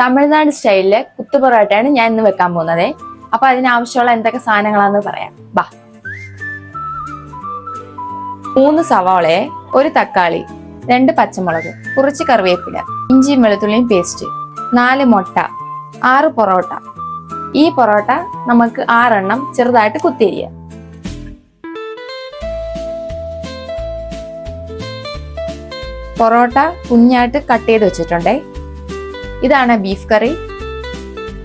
തമിഴ്നാട് സ്റ്റൈലിലെ കുത്തു പൊറോട്ടയാണ് ഞാൻ ഇന്ന് വെക്കാൻ പോകുന്നത്. അപ്പൊ അതിനാവശ്യമുള്ള എന്തൊക്കെ സാധനങ്ങളാന്ന് പറയാം. ബാ. മൂന്ന് സവാളയെ ഒരു തക്കാളി രണ്ട് പച്ചമുളക് കുറച്ച് കറിവേപ്പില ഇഞ്ചിയും വെളുത്തുള്ളിയും പേസ്റ്റ് നാല് മുട്ട ആറ് പൊറോട്ട. ഈ പൊറോട്ട നമുക്ക് ആറെണ്ണം ചെറുതായിട്ട് കുത്തിരിയ പൊറോട്ട കുഞ്ഞായിട്ട് കട്ട് ചെയ്ത് വെച്ചിട്ടുണ്ടേ. ഇതാണ് ബീഫ് കറി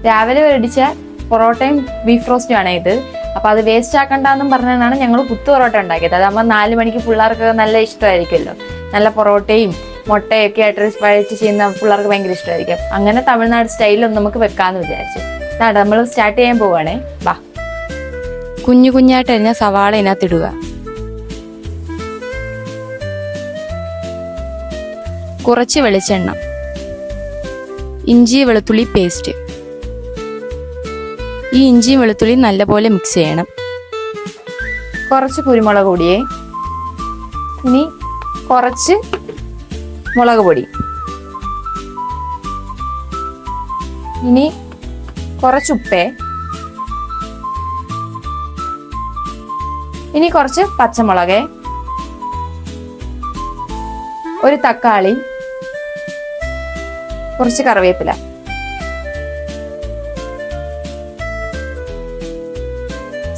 രാവിലെ മേടിച്ച പൊറോട്ടയും ബീഫ് റോസ്റ്റും ആണ് ഇത്. അപ്പൊ അത് വേസ്റ്റ് ആക്കണ്ടെന്നും പറഞ്ഞാണ് ഞങ്ങൾ കുത്തു പൊറോട്ട ഉണ്ടാക്കിയത്. അതാകുമ്പോൾ നാല് മണിക്ക് പിള്ളേർക്ക് നല്ല ഇഷ്ടമായിരിക്കുമല്ലോ. നല്ല പൊറോട്ടയും മുട്ടയൊക്കെ ആയിട്ട് വഴിച്ച് ചെയ്യുന്ന പിള്ളേർക്ക് ഭയങ്കര ഇഷ്ടമായിരിക്കും. അങ്ങനെ തമിഴ്നാട് സ്റ്റൈലൊന്നും നമുക്ക് വെക്കാന്ന് വിചാരിച്ചു. നമ്മൾ സ്റ്റാർട്ട് ചെയ്യാൻ പോവാണേ. വാ. കുഞ്ഞു കുഞ്ഞായിട്ട് അരിഞ്ഞ സവാള ഇതിനകത്തിടുക കുറച്ച് വെളിച്ചെണ്ണ. ഇഞ്ചി വെളുത്തുള്ളി പേസ്റ്റ് ഈ ഇഞ്ചിയും വെളുത്തുള്ളിയും നല്ലപോലെ മിക്സ് ചെയ്യണം. കുറച്ച് കുരുമുളക് പൊടിയേ. ഇനി കുറച്ച് മുളക് പൊടി. ഇനി കുറച്ച് ഉപ്പേ. ഇനി കുറച്ച് പച്ചമുളക്. ഒരു തക്കാളി. കുറച്ച് കറിവേപ്പില.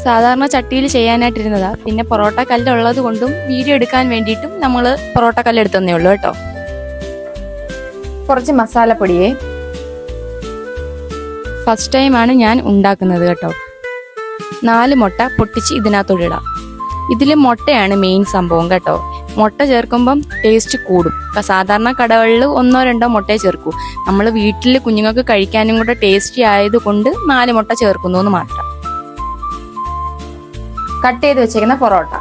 സാധാരണ ചട്ടിയിൽ ചെയ്യാനായിട്ടിരുന്നതാ. പിന്നെ പൊറോട്ട കല്ലുള്ളത് കൊണ്ടും വീഡിയോ എടുക്കാൻ വേണ്ടിയിട്ടും നമ്മൾ പൊറോട്ട കല്ല് എടുത്തന്നേ ഉള്ളൂ കേട്ടോ. കുറച്ച് മസാലപ്പൊടിയേ. ഫസ്റ്റ് ടൈമാണ് ഞാൻ ഉണ്ടാക്കുന്നത് കേട്ടോ. നാല് മുട്ട പൊട്ടിച്ച് ഇതിനകത്തോടിടാം ഇതിൽ മുട്ടയാണ് മെയിൻ സംഭവം കേട്ടോ. മുട്ട ചേർക്കുമ്പം ടേസ്റ്റ് കൂടും. ഇപ്പം സാധാരണ കടകളിൽ ഒന്നോ രണ്ടോ മുട്ടയെ ചേർക്കൂ. നമ്മൾ വീട്ടിൽ കുഞ്ഞുങ്ങൾക്ക് കഴിക്കാനും കൂടെ ടേസ്റ്റി ആയതുകൊണ്ട് നാല് മുട്ട ചേർക്കുന്നു എന്ന് മാത്രം. കട്ട് ചെയ്ത് വെച്ചേക്കുന്ന പൊറോട്ട.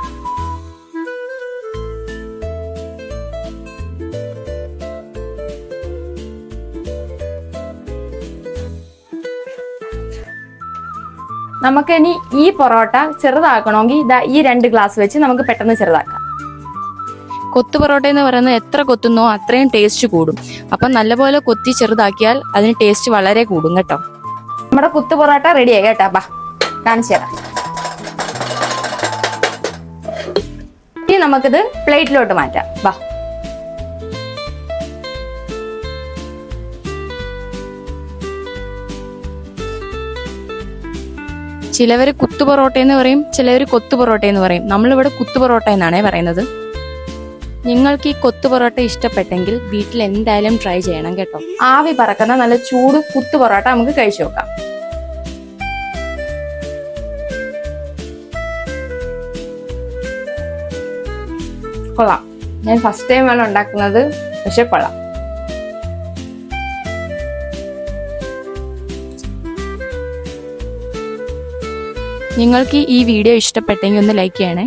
നമുക്കിനി ഈ പൊറോട്ട ചെറുതാക്കണമെങ്കിൽ ഇതാ ഈ രണ്ട് ഗ്ലാസ് വെച്ച് നമുക്ക് പെട്ടെന്ന് ചെറുതാക്കാം. കൊത്തു പൊറോട്ട എന്ന് പറയുന്നത് എത്ര കൊത്തുന്നോ അത്രയും ടേസ്റ്റ് കൂടും. അപ്പം നല്ലപോലെ കൊത്തി ചെറുതാക്കിയാൽ അതിന് ടേസ്റ്റ് വളരെ കൂടും കേട്ടോ. നമ്മുടെ കുത്തു പൊറോട്ട റെഡിയായി കേട്ടോ ബാ. കാണിച്ചു തരാം. ഇനി നമുക്കിത് പ്ലേറ്റിലോട്ട് മാറ്റാം ബാ. ചിലവർ കുത്തു പൊറോട്ട എന്ന് പറയും ചിലവർ കൊത്തു പൊറോട്ട എന്ന് പറയും. നമ്മളിവിടെ കുത്തു പൊറോട്ട എന്നാണേ പറയുന്നത്. നിങ്ങൾക്ക് ഈ കൊത്തു പൊറോട്ട ഇഷ്ടപ്പെട്ടെങ്കിൽ വീട്ടിൽ എന്തായാലും ട്രൈ ചെയ്യണം കേട്ടോ. ആവി പറക്കുന്ന നല്ല ചൂട് കുത്തു പൊറോട്ട നമുക്ക് കഴിച്ചു നോക്കാം. കൊള്ളാം. ഞാൻ ഫസ്റ്റ് ടൈം ആണ് ഉണ്ടാക്കുന്നത് പക്ഷെ കൊള്ളാം. നിങ്ങൾക്ക് ഈ വീഡിയോ ഇഷ്ടപ്പെട്ടെങ്കിൽ ഒന്ന് ലൈക്ക് ചെയ്യണേ.